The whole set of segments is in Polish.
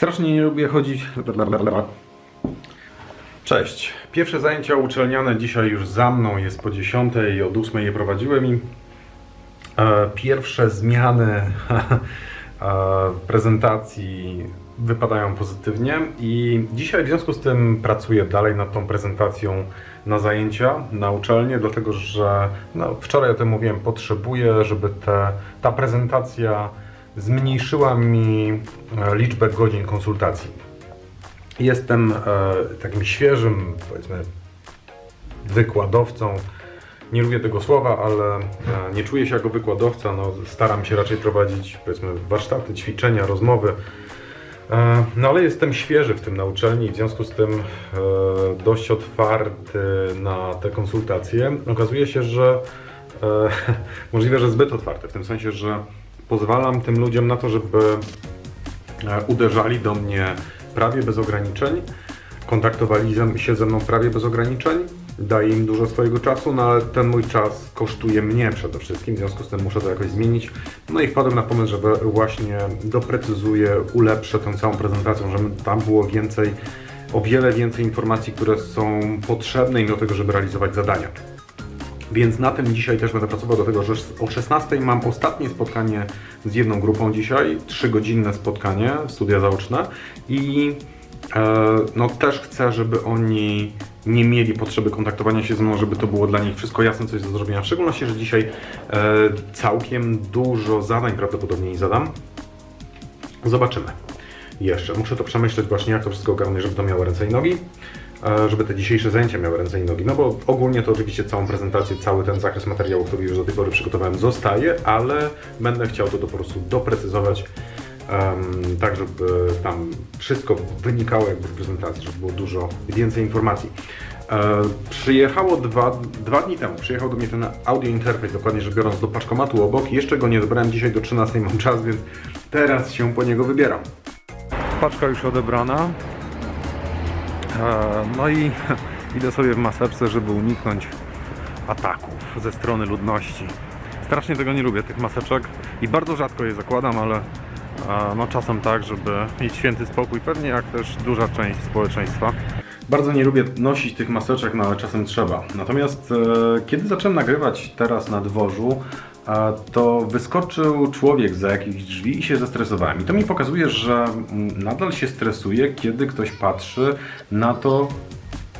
Strasznie nie lubię chodzić. Cześć. Pierwsze zajęcia uczelniane dzisiaj już za mną. Jest po 10 i od 8 je prowadziłem i e, pierwsze zmiany e, w prezentacji wypadają pozytywnie i dzisiaj w związku z tym pracuję dalej nad tą prezentacją na zajęcia, na uczelnię, dlatego że no, wczoraj o tym mówiłem, potrzebuję, żeby te, ta prezentacja zmniejszyła mi e, liczbę godzin konsultacji. Jestem e, takim świeżym, powiedzmy, wykładowcą. Nie lubię tego słowa, ale e, nie czuję się jako wykładowca. No, staram się raczej prowadzić, powiedzmy, warsztaty, ćwiczenia, rozmowy. No ale jestem świeży w tym na uczelni w związku z tym dość otwarty na te konsultacje. Okazuje się, że możliwe, że zbyt otwarty, w tym sensie, że pozwalam tym ludziom na to, żeby e, uderzali do mnie prawie bez ograniczeń, kontaktowali się ze mną prawie bez ograniczeń, daję im dużo swojego czasu, no ale ten mój czas kosztuje mnie przede wszystkim, w związku z tym muszę to jakoś zmienić. No i wpadłem na pomysł, żeby właśnie doprecyzuję, ulepszę tę całą prezentację, żeby tam było więcej, o wiele więcej informacji, które są potrzebne mimo tego, żeby realizować zadania. Więc na tym dzisiaj też będę pracował, do tego, że o 16 mam ostatnie spotkanie z jedną grupą dzisiaj, 3-godzinne spotkanie, studia zaoczne i e, no też chcę, żeby oni nie mieli potrzeby kontaktowania się ze mną, żeby to było dla nich wszystko jasne, coś do zrobienia. W szczególności, że dzisiaj e, całkiem dużo zadań prawdopodobnie im zadam. Zobaczymy. Jeszcze muszę to przemyśleć właśnie, jak to wszystko ogarnąć, żeby to miało ręce i nogi, żeby te dzisiejsze zajęcia miały ręce i nogi. No bo ogólnie to oczywiście całą prezentację, cały ten zakres materiału, który już do tej pory przygotowałem, zostaje, ale będę chciał to, to po prostu doprecyzować, em, tak żeby tam wszystko wynikało jakby z prezentacji, żeby było dużo więcej informacji. E, przyjechało dwa, dwa dni temu, przyjechał do mnie ten audio interfejs, dokładnie rzecz biorąc do paczkomatu obok. Jeszcze go nie dobrałem, dzisiaj do 13 mam czas, więc teraz się po niego wybieram. Paczka już odebrana. E, No i idę sobie w maseczce, żeby uniknąć ataków ze strony ludności. Strasznie tego nie lubię, tych maseczek i bardzo rzadko je zakładam, ale e, no czasem tak, żeby mieć święty spokój, pewnie jak też duża część społeczeństwa. Bardzo nie lubię nosić tych maseczek, no ale czasem trzeba. Natomiast e, kiedy zacząłem nagrywać teraz na dworzu, to wyskoczył człowiek za jakichś drzwi i się zestresowałem. I to mi pokazuje, że nadal się stresuję, kiedy ktoś patrzy na to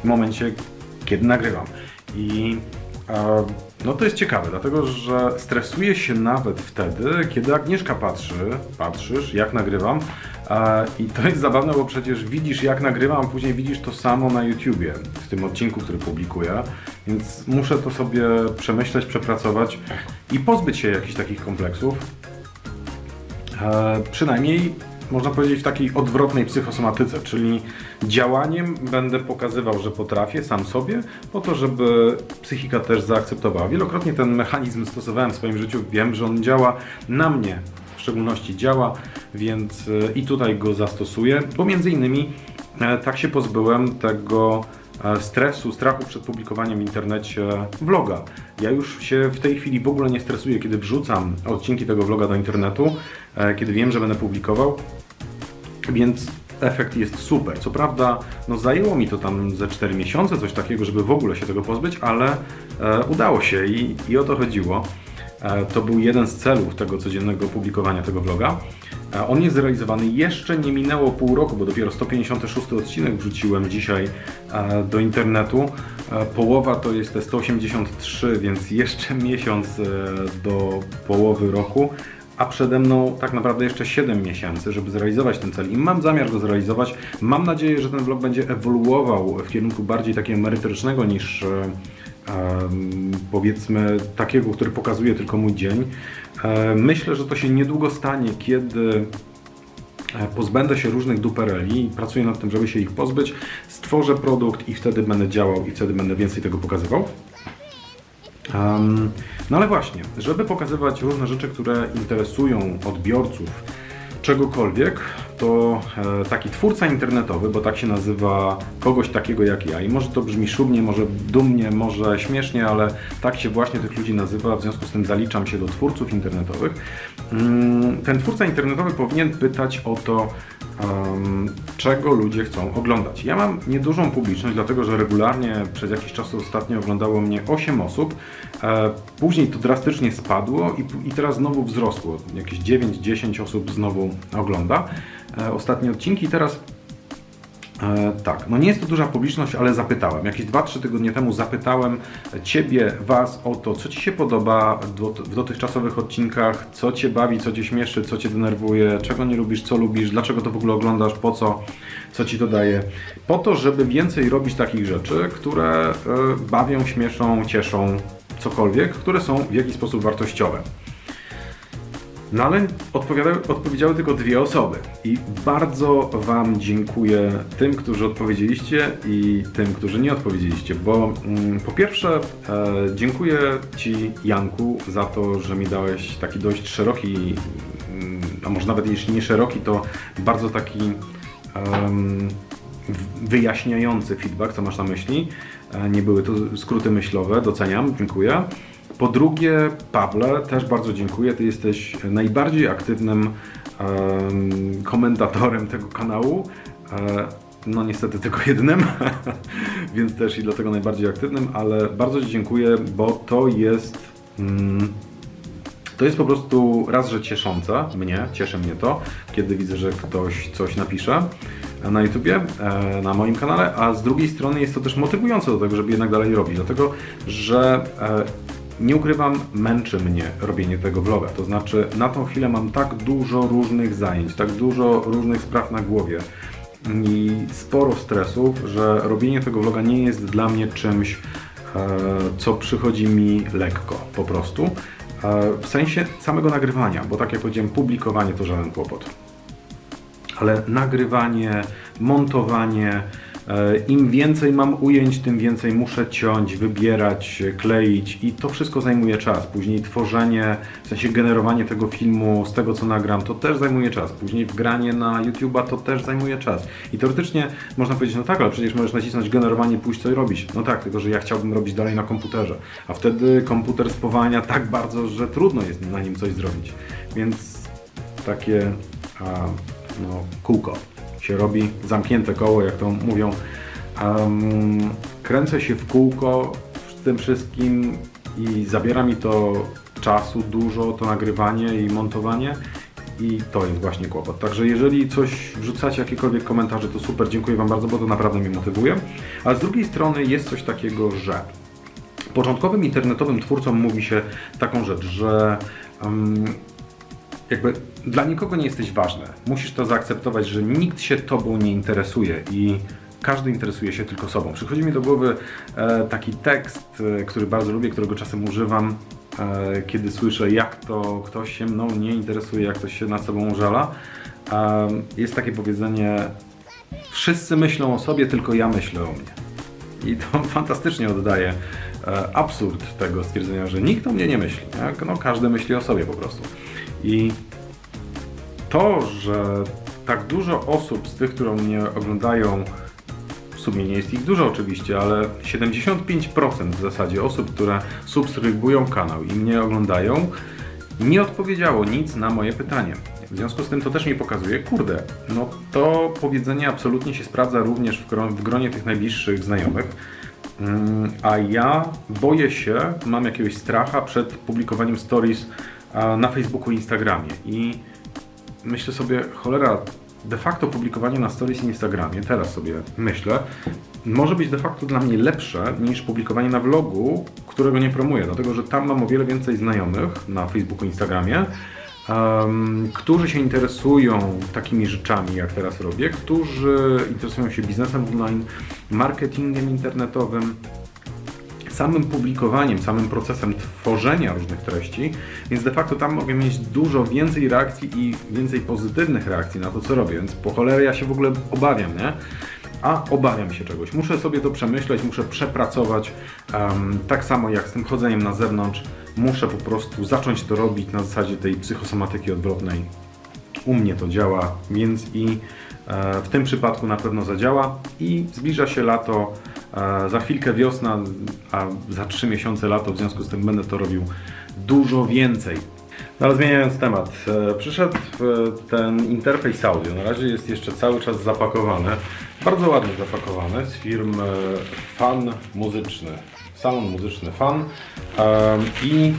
w momencie, kiedy nagrywam. I e, no to jest ciekawe, dlatego że stresuję się nawet wtedy, kiedy Agnieszka patrzy, patrzysz, jak nagrywam. I to jest zabawne, bo przecież widzisz, jak nagrywam, a później widzisz to samo na YouTubie, w tym odcinku, który publikuję. Więc muszę to sobie przemyśleć, przepracować i pozbyć się jakichś takich kompleksów. E, przynajmniej można powiedzieć w takiej odwrotnej psychosomatyce, czyli działaniem będę pokazywał, że potrafię sam sobie, po to, żeby psychika też zaakceptowała. Wielokrotnie ten mechanizm stosowałem w swoim życiu, wiem, że on działa na mnie. Szczególności działa, więc e, i tutaj go zastosuję, bo między innymi e, tak się pozbyłem tego e, stresu, strachu przed publikowaniem w internecie vloga. Ja już się w tej chwili w ogóle nie stresuję, kiedy wrzucam odcinki tego vloga do internetu, kiedy wiem, że będę publikował, więc efekt jest super. Co prawda, no zajęło mi to tam ze 4 miesiące, coś takiego, żeby w ogóle się tego pozbyć, ale e, udało się i, i o to chodziło. E, to był jeden z celów tego codziennego publikowania tego vloga. E, On jest zrealizowany, jeszcze nie minęło pół roku, bo dopiero 156 odcinek wrzuciłem dzisiaj e, do internetu. Połowa to jest te 183, więc jeszcze miesiąc do połowy roku a przede mną tak naprawdę jeszcze 7 miesięcy, żeby zrealizować ten cel i mam zamiar go zrealizować. Mam nadzieję, że ten vlog będzie ewoluował w kierunku bardziej takiego merytorycznego niż powiedzmy takiego, który pokazuje tylko mój dzień. Myślę, że to się niedługo stanie, kiedy e, pozbędę się różnych dupereli i pracuję nad tym, żeby się ich pozbyć, stworzę produkt i wtedy będę działał i wtedy będę więcej tego pokazywał. No ale właśnie, żeby pokazywać różne rzeczy, które interesują odbiorców czegokolwiek, to e, taki twórca internetowy, bo tak się nazywa kogoś takiego jak ja i może to brzmi szumnie, może dumnie, może śmiesznie, ale tak się właśnie tych ludzi nazywa, w związku z tym zaliczam się do twórców internetowych. Mm, Ten twórca internetowy powinien pytać o to, czego ludzie chcą oglądać. Ja mam niedużą publiczność, dlatego że regularnie przez jakiś czas ostatnio oglądało mnie 8 osób. E, później to drastycznie spadło i, teraz znowu wzrosło. Jakieś 9-10 osób znowu ogląda ostatnie odcinki. Teraz E, tak, no nie jest to duża publiczność, ale zapytałem. Jakieś 2-3 tygodnie temu zapytałem Ciebie, Was o to, co Ci się podoba do, w dotychczasowych odcinkach, co Cię bawi, co Cię śmieszy, co Cię denerwuje, czego nie lubisz, co lubisz, dlaczego to w ogóle oglądasz, po co, co Ci to daje. Po to, żeby więcej robić takich rzeczy, które e, bawią, śmieszą, cieszą, cokolwiek, które są w jakiś sposób wartościowe. No ale odpowiedziały tylko dwie osoby. I bardzo Wam dziękuję tym, którzy odpowiedzieliście i tym, którzy nie odpowiedzieliście, bo mm, po pierwsze e, dziękuję Ci Janku za to, że mi dałeś taki dość szeroki, mm, a może nawet jeśli nie szeroki, to bardzo taki w- wyjaśniający feedback, co masz na myśli. E, Nie były to skróty myślowe, doceniam, dziękuję. Po drugie, Pawle, też bardzo dziękuję. Ty jesteś najbardziej aktywnym em, komentatorem tego kanału. E, no niestety tylko jednym, więc też i dlatego najbardziej aktywnym, ale bardzo Ci dziękuję, bo to jest. Mm, to jest po prostu raz, że cieszące mnie, cieszy mnie to, kiedy widzę, że ktoś coś napisze na YouTubie, e, na moim kanale, a z drugiej strony jest to też motywujące do tego, żeby jednak dalej robić, dlatego że e, nie ukrywam, męczy mnie robienie tego vloga. To znaczy, na tą chwilę mam tak dużo różnych zajęć, tak dużo różnych spraw na głowie i sporo stresów, że robienie tego vloga nie jest dla mnie czymś, e, co przychodzi mi lekko po prostu. E, W sensie samego nagrywania, bo tak jak powiedziałem, publikowanie to żaden kłopot ale nagrywanie, montowanie, im więcej mam ujęć, tym więcej muszę ciąć, wybierać, e, kleić i to wszystko zajmuje czas. Później tworzenie, w sensie generowanie tego filmu z tego co nagram, to też zajmuje czas. Później wgranie na YouTube'a to też zajmuje czas. I teoretycznie można powiedzieć, no tak, ale przecież możesz nacisnąć generowanie i pójść coś robić. No tak, tylko że ja chciałbym robić dalej na komputerze. A wtedy komputer spowalnia tak bardzo, że trudno jest na nim coś zrobić. Więc takie a, no, kółko się robi, zamknięte koło, jak to mówią. Em, kręcę się w kółko w tym wszystkim i zabiera mi to czasu dużo, to nagrywanie i montowanie. I to jest właśnie kłopot. Także jeżeli coś wrzucacie, jakiekolwiek komentarze, to super, dziękuję Wam bardzo, bo to naprawdę mnie motywuje. A z drugiej strony jest coś takiego, że początkowym internetowym twórcom mówi się taką rzecz, że em, jakby dla nikogo nie jesteś ważny. Musisz to zaakceptować, że nikt się tobą nie interesuje i każdy interesuje się tylko sobą. Przychodzi mi do głowy e, taki tekst, e, który bardzo lubię, którego czasem używam, e, kiedy słyszę, jak to ktoś się mną nie interesuje, jak ktoś się nad sobą użala. E, jest takie powiedzenie, wszyscy myślą o sobie, tylko ja myślę o mnie. I to fantastycznie oddaje absurd tego stwierdzenia, że nikt o mnie nie myśli. Jak? No, każdy myśli o sobie po prostu. I to, że tak dużo osób z tych, które mnie oglądają, w sumie nie jest ich dużo oczywiście, ale 75% w zasadzie osób, które subskrybują kanał i mnie oglądają, nie odpowiedziało nic na moje pytanie. W związku z tym to też mi pokazuje, kurde, no to powiedzenie absolutnie się sprawdza również w, w gronie tych najbliższych znajomych. Mm, A ja boję się, mam jakiegoś stracha przed publikowaniem stories na Facebooku i Instagramie. I myślę sobie, cholera, de facto publikowanie na stories i Instagramie, teraz sobie myślę, może być de facto dla mnie lepsze niż publikowanie na vlogu, którego nie promuję, dlatego że tam mam o wiele więcej znajomych na Facebooku Instagramie, em, którzy się interesują takimi rzeczami, jak teraz robię, którzy interesują się biznesem online, marketingiem internetowym, samym publikowaniem, samym procesem tworzenia różnych treści, więc de facto tam mogę mieć dużo więcej reakcji i więcej pozytywnych reakcji na to, co robię, więc po cholerę ja się w ogóle obawiam, nie? A obawiam się czegoś. Muszę sobie to przemyśleć, muszę przepracować. em, tak samo jak z tym chodzeniem na zewnątrz, muszę po prostu zacząć to robić na zasadzie tej psychosomatyki odwrotnej. U mnie to działa, więc i w tym przypadku na pewno zadziała. I zbliża się lato, e, za chwilkę wiosna, a za trzy miesiące lato, w związku z tym będę to robił dużo więcej. No ale zmieniając temat, e, przyszedł e, ten interfejs audio. Na razie jest jeszcze cały czas zapakowany. Bardzo ładnie zapakowany z firmy Fan Muzyczny. Salon muzyczny Fan. I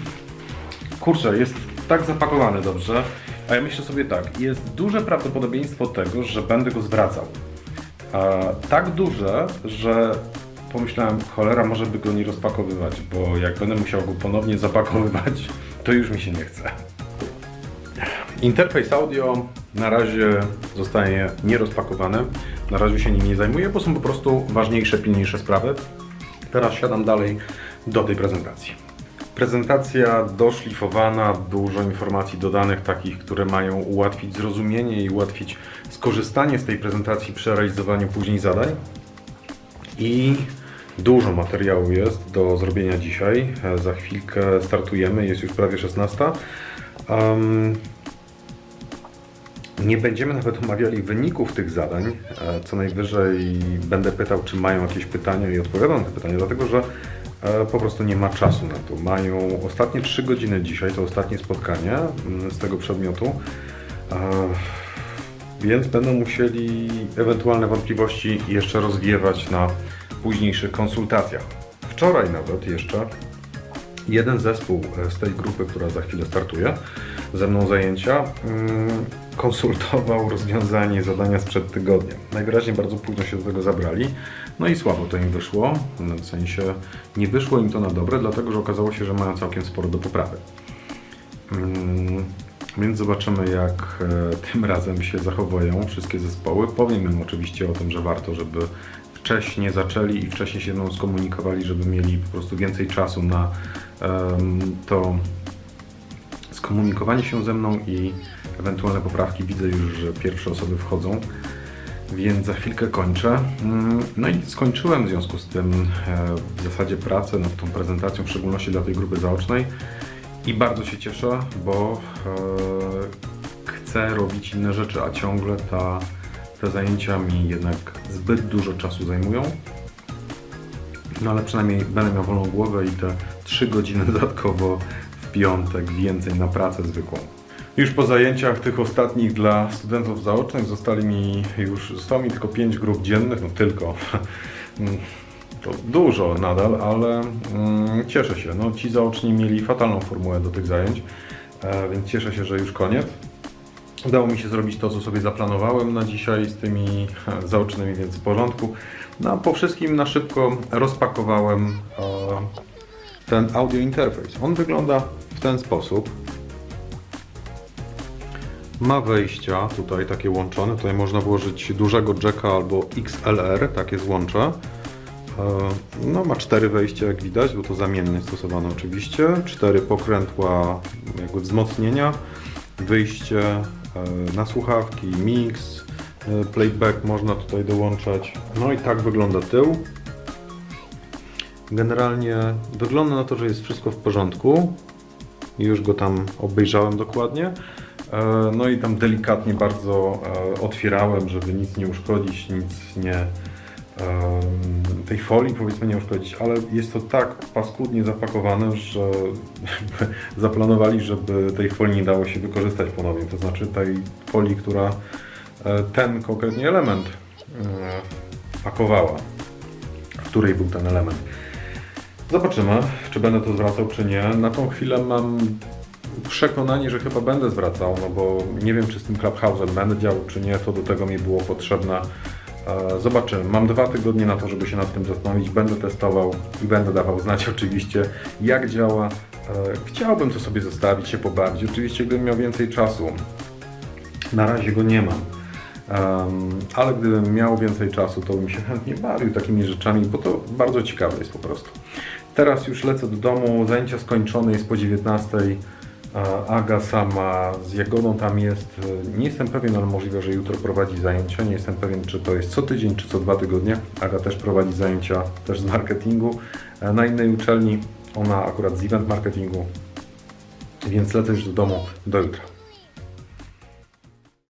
kurczę, jest tak zapakowany dobrze. A ja myślę sobie tak, jest duże prawdopodobieństwo tego, że będę go zwracał. A, tak duże, że pomyślałem, cholera, może by go nie rozpakowywać, bo jak będę musiał go ponownie zapakowywać, to już mi się nie chce. Interfejs audio na razie zostaje nierozpakowany. Na razie się nim nie zajmuję, bo są po prostu ważniejsze, pilniejsze sprawy. Teraz siadam dalej do tej prezentacji. Prezentacja doszlifowana, dużo informacji dodanych, takich, które mają ułatwić zrozumienie i ułatwić skorzystanie z tej prezentacji przy realizowaniu później zadań. I dużo materiału jest do zrobienia dzisiaj. Za chwilkę startujemy, jest już prawie 16. Em, nie będziemy nawet omawiali wyników tych zadań. e, Co najwyżej będę pytał, czy mają jakieś pytania i odpowiadam na te pytania, dlatego że po prostu nie ma czasu na to. Mają ostatnie 3 godziny dzisiaj, to ostatnie spotkanie mm, z tego przedmiotu. Więc będą musieli ewentualne wątpliwości jeszcze rozwiewać na późniejszych konsultacjach. Wczoraj nawet jeszcze jeden zespół e, z tej grupy, która za chwilę startuje, ze mną zajęcia, mm, konsultował rozwiązanie zadania sprzed tygodnia. Najwyraźniej bardzo późno się do tego zabrali, no i słabo to im wyszło, w sensie nie wyszło im to na dobre, dlatego że okazało się, że mają całkiem sporo do poprawy. Mm, Więc zobaczymy, jak e, tym razem się zachowują wszystkie zespoły. Powiem im oczywiście o tym, że warto, żeby wcześniej zaczęli i wcześniej się mną skomunikowali, żeby mieli po prostu więcej czasu na em, to skomunikowanie się ze mną i ewentualne poprawki. Widzę już, że pierwsze osoby wchodzą, więc za chwilkę kończę. Mm, No i skończyłem w związku z tym e, w zasadzie pracę nad tą prezentacją, w szczególności dla tej grupy zaocznej. I bardzo się cieszę, bo e, chcę robić inne rzeczy, a ciągle ta, te zajęcia mi jednak zbyt dużo czasu zajmują. No ale przynajmniej będę miał wolną głowę i te 3 godziny dodatkowo w piątek więcej na pracę zwykłą. Już po zajęciach tych ostatnich dla studentów zaocznych zostali mi już, zostało mi tylko 5 grup dziennych, no tylko. To dużo nadal, ale mm, cieszę się. No, ci zaoczni mieli fatalną formułę do tych zajęć, e, więc cieszę się, że już koniec. Udało mi się zrobić to, co sobie zaplanowałem na dzisiaj z tymi zaocznymi, więc w porządku. No po wszystkim na szybko rozpakowałem e, ten audio interfejs. On wygląda w ten sposób. Ma wejścia tutaj takie łączone. Tutaj można włożyć dużego jacka albo XLR, takie złącze. E, No, ma cztery wejścia, jak widać, bo to zamiennie stosowane oczywiście. Cztery pokrętła jakby wzmocnienia, wyjście e, na słuchawki, mix, e, playback można tutaj dołączać. No i tak wygląda tył. Generalnie wygląda na to, że jest wszystko w porządku. Już go tam obejrzałem dokładnie. E, No i tam delikatnie bardzo e, otwierałem, żeby nic nie uszkodzić, nic nie em, tej folii powiedzmy nie uszkodzić, ale jest to tak paskudnie zapakowane, że zaplanowali, żeby tej folii nie dało się wykorzystać ponownie. To znaczy tej folii, która e, ten konkretnie element e, pakowała, w której był ten element. Zobaczymy, czy będę to zwracał, czy nie. Na tą chwilę mam przekonanie, że chyba będę zwracał, no bo nie wiem, czy z tym Clubhouse'em będę działał, czy nie, to do tego mi było potrzebne. E, Zobaczymy. Mam dwa tygodnie na to, żeby się nad tym zastanowić. Będę testował i będę dawał znać oczywiście, jak działa. E, Chciałbym to sobie zostawić, się pobawić. Oczywiście, gdybym miał więcej czasu. Na razie go nie mam. Ale gdybym miał więcej czasu, to bym się chętnie bawił takimi rzeczami, bo to bardzo ciekawe jest po prostu. Teraz już lecę do domu, zajęcia skończone jest po 19. Aga sama z Jagodą tam jest. E, Nie jestem pewien, ale możliwe, że jutro prowadzi zajęcia. Nie jestem pewien, czy to jest co tydzień, czy co dwa tygodnie. Aga też prowadzi zajęcia też z marketingu e, na innej uczelni. Ona akurat z event marketingu. Więc lecę już do domu do jutra.